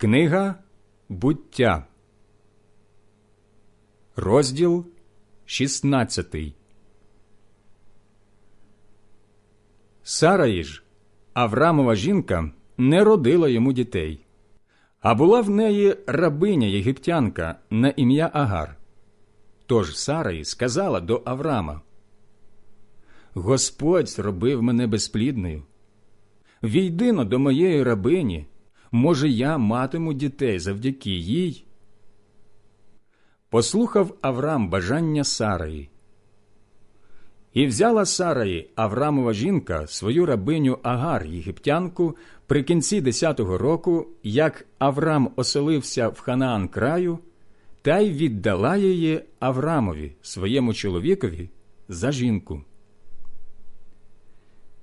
Книга буття, розділ 16 Сараї ж, Аврамова жінка, не родила йому дітей, а була в неї рабиня єгиптянка на ім'я Агар. Тож Сараї сказала до Аврама: Господь зробив мене безплідною. Війди-но до моєї рабині, може, я матиму дітей завдяки їй. Послухав Аврам бажання Сараї. І взяла Сараї Аврамова жінка свою рабиню Агар єгиптянку при кінці десятого року, як Аврам оселився в Ханаан краю, та й віддала її Аврамові, своєму чоловікові, за жінку.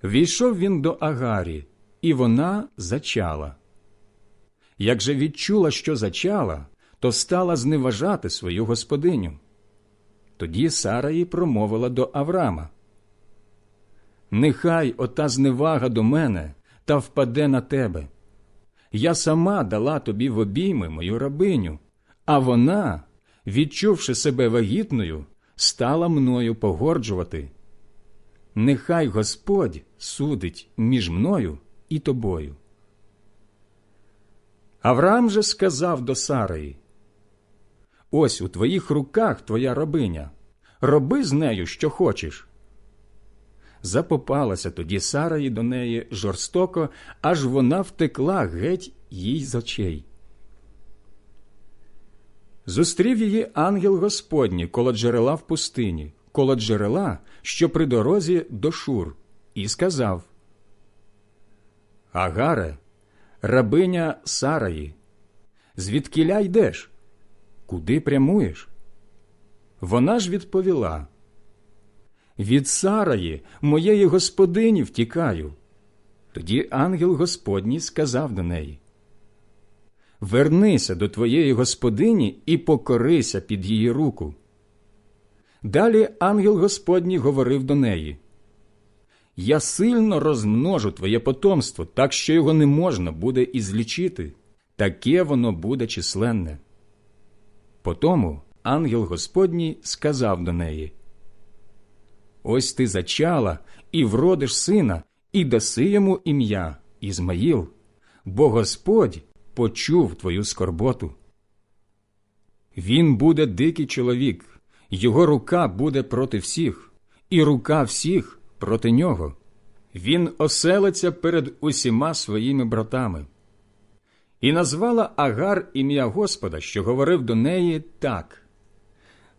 Війшов він до Агарі, і вона зачала. Як же відчула, що зачала, то стала зневажати свою господиню. Тоді Сара їй промовила до Аврама Нехай ота зневага до мене та впаде на тебе. Я сама дала тобі в обійми мою рабиню, а вона, відчувши себе вагітною, стала мною погорджувати. Нехай Господь судить між мною і тобою. Авраам же сказав до Сараї Ось у твоїх руках твоя рабиня, роби з нею, що хочеш. Запопалася тоді Сараї до неї жорстоко, аж вона втекла геть їй з очей. Зустрів її ангел Господній коло джерела в пустині, коло джерела, що при дорозі до Шур, і сказав Агаре, рабиня Сараї, звідкіля йдеш? Куди прямуєш? Вона ж відповіла Від Сараї, моєї господині, втікаю. Тоді ангел Господній сказав до неї Вернися до твоєї господині і покорися під її руку. Далі ангел Господній говорив до неї Я сильно розмножу твоє потомство, так що його не можна буде ізлічити, таке воно буде численне. Потому ангел Господній сказав до неї Ось ти зачала і вродиш сина, і даси йому ім'я Ізмаїл, бо Господь почув твою скорботу. Він буде дикий чоловік, його рука буде проти всіх, і рука всіх проти нього. Він оселиться перед усіма своїми братами. І назвала Агар ім'я Господа, що говорив до неї так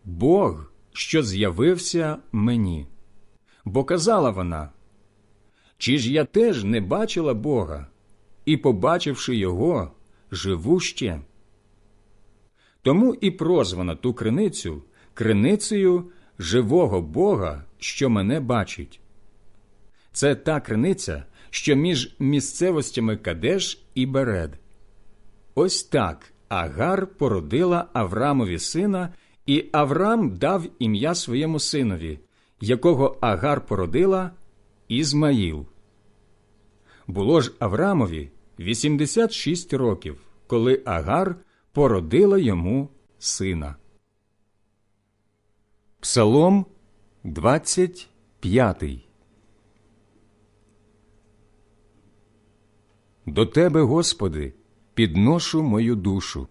Бог, що з'явився мені. Бо казала вона, Чи ж я теж не бачила Бога, і, побачивши його, живу ще. Тому і прозвана ту криницю криницею живого Бога, що мене бачить. Це та криниця, що між місцевостями Кадеш і Беред. Ось так Агар породила Аврамові сина, і Аврам дав ім'я своєму синові, якого Агар породила Ізмаїл. Було ж Аврамові 86 років, коли Агар породила йому сина. Псалом 25 До Тебе, Господи, підношу мою душу.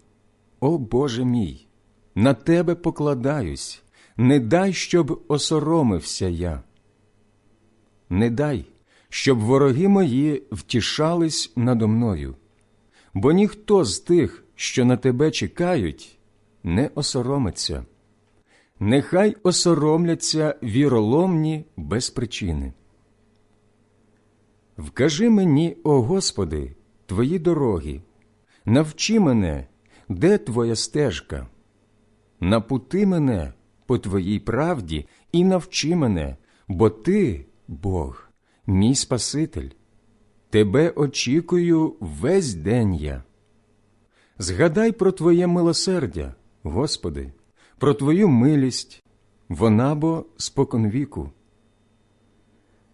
О Боже мій, на Тебе покладаюсь, не дай, щоб осоромився я. Не дай, щоб вороги мої втішались надо мною, бо ніхто з тих, що на тебе чекають, не осоромиться. Нехай осоромляться віроломні без причини. Вкажи мені, о Господи, твої дороги, навчи мене, де твоя стежка, напути мене по твоїй правді і навчи мене, бо ти, Бог, мій Спаситель. Тебе очікую весь день я. Згадай про Твоє милосердя, Господи, про Твою милість, вона бо споконвіку.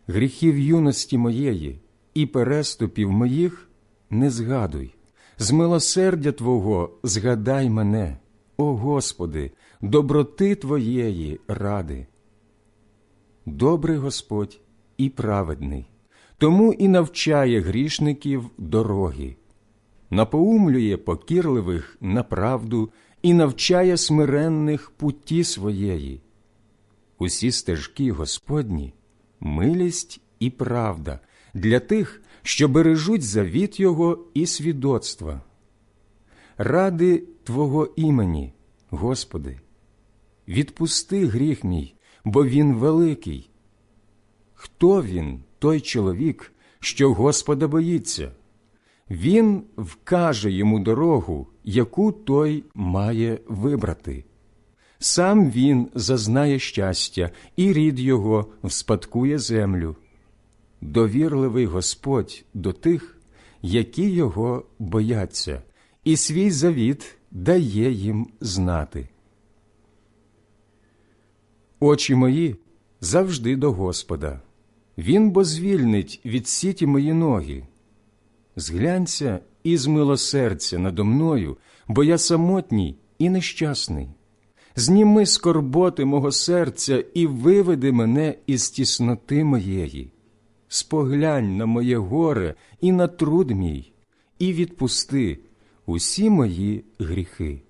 Гріхів юності моєї і переступів моїх не згадуй, з милосердя Твого згадай мене, о Господи, доброти Твоєї ради. Добрий Господь і праведний, тому і навчає грішників дороги, напоумлює покірливих на правду і навчає смиренних путі своєї. Усі стежки Господні, милість і правда для тих, що бережуть завіт Його і свідоцтва. Ради Твого імені, Господи, відпусти гріх мій, бо він великий. Хто він, той чоловік, що Господа боїться? Він вкаже йому дорогу, яку той має вибрати. Сам він зазнає щастя, і рід його вспадкує землю. Довірливий Господь до тих, які його бояться, і свій завіт дає їм знати. Очі мої завжди до Господа. Він бо звільнить від сіті мої ноги. Зглянься і змилосердься надо мною, бо я самотній і нещасний. Зніми скорботи мого серця і виведи мене із тісноти моєї. Споглянь на моє горе і на труд мій, і відпусти усі мої гріхи.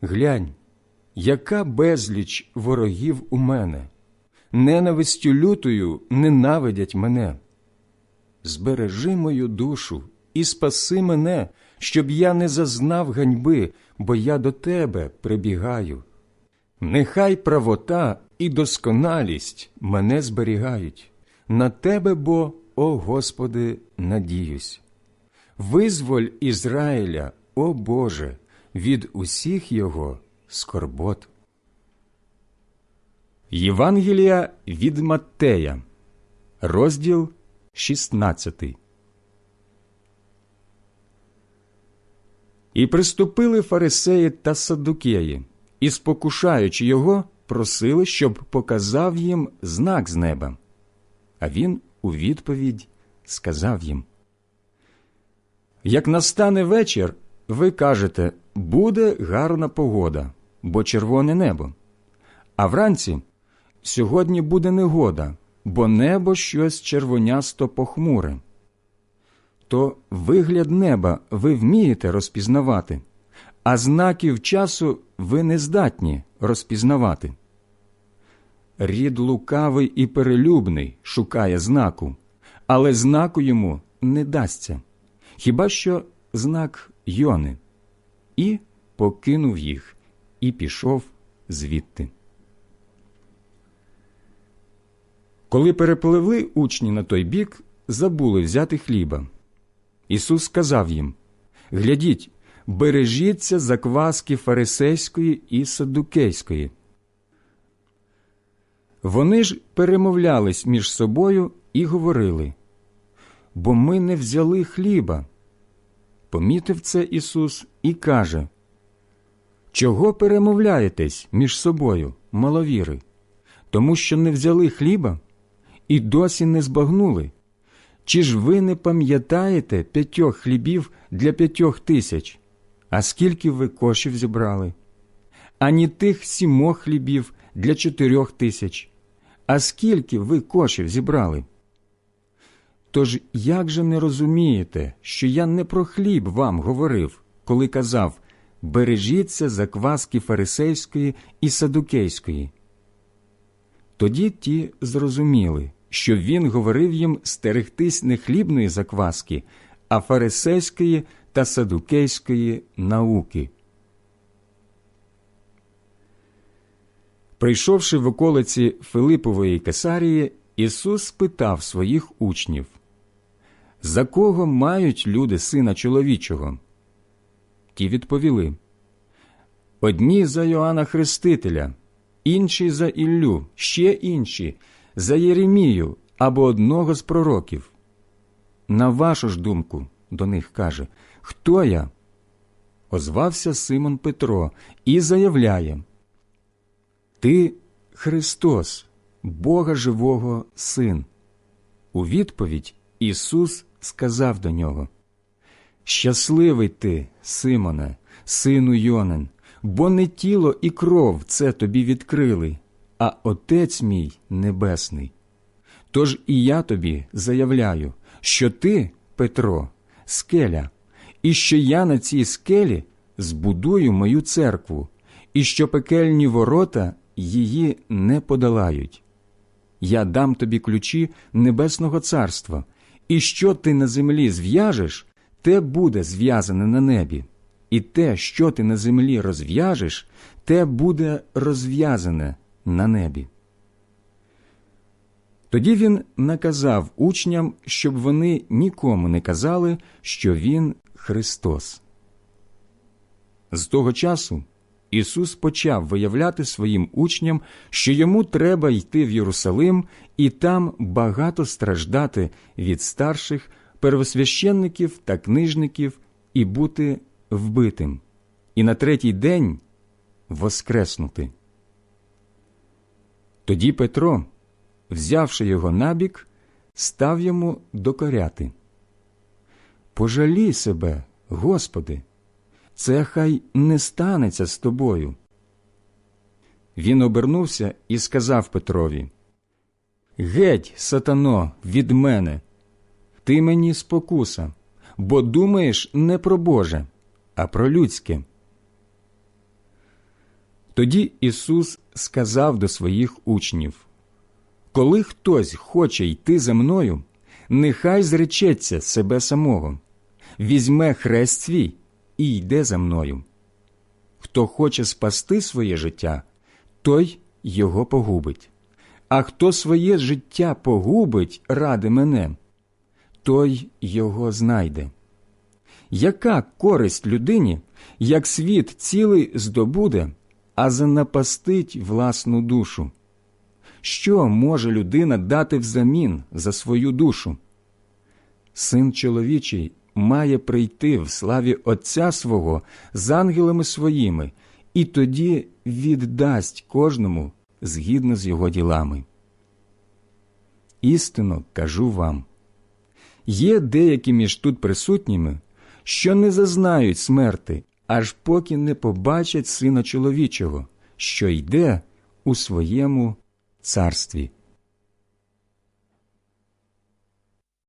Глянь, яка безліч ворогів у мене, ненавистю лютою ненавидять мене. Збережи мою душу і спаси мене, щоб я не зазнав ганьби, бо я до тебе прибігаю. Нехай правота і досконалість мене зберігають. На тебе бо, о Господи, надіюсь. Визволь Ізраїля, о Боже, від усіх його скорбот. Євангелія від Маттея, розділ 16 І приступили фарисеї та саддукеї, і, спокушаючи його, просили, щоб показав їм знак з неба. А він у відповідь сказав їм: Як настане вечір, ви кажете, буде гарна погода, бо червоне небо. А вранці сьогодні буде негода, бо небо щось червонясто похмуре. То вигляд неба ви вмієте розпізнавати, а знаків часу ви не здатні розпізнавати. Рід лукавий і перелюбний шукає знаку, але знаку йому не дасться, хіба що знак Йони, і покинув їх, і пішов звідти. Коли перепливли учні на той бік, забули взяти хліба. Ісус сказав їм Глядіть, бережіться закваски фарисейської і саддукейської. Вони ж перемовлялись між собою і говорили бо ми не взяли хліба. Помітив це Ісус і каже Чого перемовляєтесь між собою, маловіри, тому що не взяли хліба і досі не збагнули? Чи ж ви не пам'ятаєте п'ятьох хлібів для п'ятьох тисяч? А скільки ви кошів зібрали? Ані тих сімох хлібів для чотирьох тисяч. А скільки ви кошів зібрали? Тож як же не розумієте, що я не про хліб вам говорив, коли казав бережіться закваски фарисейської і садукейської? Тоді ті зрозуміли, що він говорив їм стерегтись не хлібної закваски, а фарисейської та садукейської науки. Прийшовши в околиці Филипової Кесарії, Ісус спитав своїх учнів За кого мають люди сина чоловічого? Ті відповіли Одні за Йоанна Хрестителя, інші за Іллю, ще інші за Єремію або одного з пророків. На вашу ж думку, до них каже, хто я? Озвався Симон Петро і заявляє Ти Христос, Бога живого Син. У відповідь Ісус сказав до нього Щасливий ти, Симоне, сину Йонин, бо не тіло і кров це тобі відкрили, а Отець мій Небесний. Тож і я тобі заявляю, що ти, Петро, скеля, і що я на цій скелі збудую мою церкву, і що пекельні ворота її не подолають. Я дам тобі ключі Небесного Царства, і що ти на землі зв'яжеш, те буде зв'язане на небі, і те, що ти на землі розв'яжеш, те буде розв'язане на небі. Тоді він наказав учням, щоб вони нікому не казали, що він Христос. З того часу Ісус почав виявляти своїм учням, що йому треба йти в Єрусалим і там багато страждати від старших первосвященників та книжників і бути вбитим, і на третій день воскреснути. Тоді Петро, взявши його набік, став йому докоряти. Пожалій себе, Господи, це хай не станеться з тобою. Він обернувся і сказав Петрові Геть, сатано, від мене, ти мені спокуса, бо думаєш не про Боже, а про людське. Тоді Ісус сказав до своїх учнів Коли хтось хоче йти за мною, нехай зречеться себе самого, візьме хрест свій і йде за мною. Хто хоче спасти своє життя, той його погубить, а хто своє життя погубить ради мене, той його знайде. Яка користь людині, як світ цілий здобуде, а занапастить власну душу? Що може людина дати взамін за свою душу? Син чоловічий має прийти в славі Отця свого з ангелами своїми, і тоді віддасть кожному згідно з його ділами. Істинно кажу вам є деякі між тут присутніми, що не зазнають смерти, аж поки не побачать сина чоловічого, що йде у своєму царстві.